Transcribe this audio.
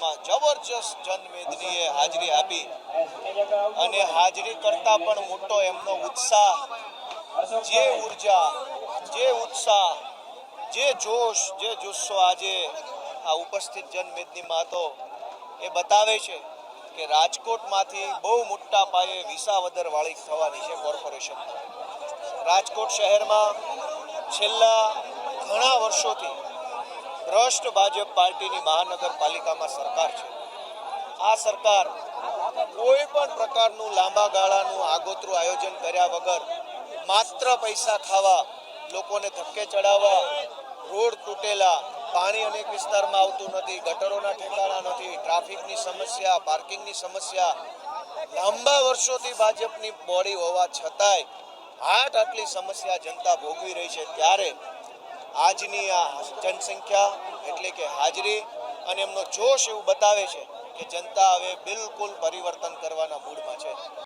પાલિકામાં જબરજસ્ત જનમેદનીએ હાજરી આપી. અને હાજરી કરતા પણ મોટો એમનો ઉત્સાહ, જે ઊર્જા, જે ઉત્સાહ, જે જોશ, જે જુસ્સો આજે આ ઉપસ્થિત જનમેદનીમાં હતો એ બતાવે છે કે રાજકોટમાંથી બહુ મોટા પાયે વિસાવદર વાળી થવાની છે કોર્પોરેશન. રાજકોટ શહેરમાં છેલ્લા ઘણા વર્ષોથી ભ્રષ્ટ ભાજપ પાર્ટીની મહાનગરપાલિકામાં સરકાર છે. આ સરકાર કોઈ પણ પ્રકારનું લાંબા ગાળાનું આગોતરું આયોજન કર્યા વગર માત્ર પૈસા ખાવા, લોકોને ધક્કે ચડાવવા, રોડ તૂટેલા, પાણી અનેક વિસ્તારમાં આવતું નથી, ગટરોના ઠેકાણા નથી, ટ્રાફિકની સમસ્યા, પાર્કિંગની સમસ્યા, લાંબા વર્ષોથી ભાજપની બોડી હોવા છતાંય આટ આટલી સમસ્યા જનતા ભોગવી રહી છે ત્યારે આજની આ જનસંખ્યા એટલે કે હાજરી અને એમનો જોશ એવું બતાવે છે કે જનતા હવે બિલકુલ પરિવર્તન કરવાના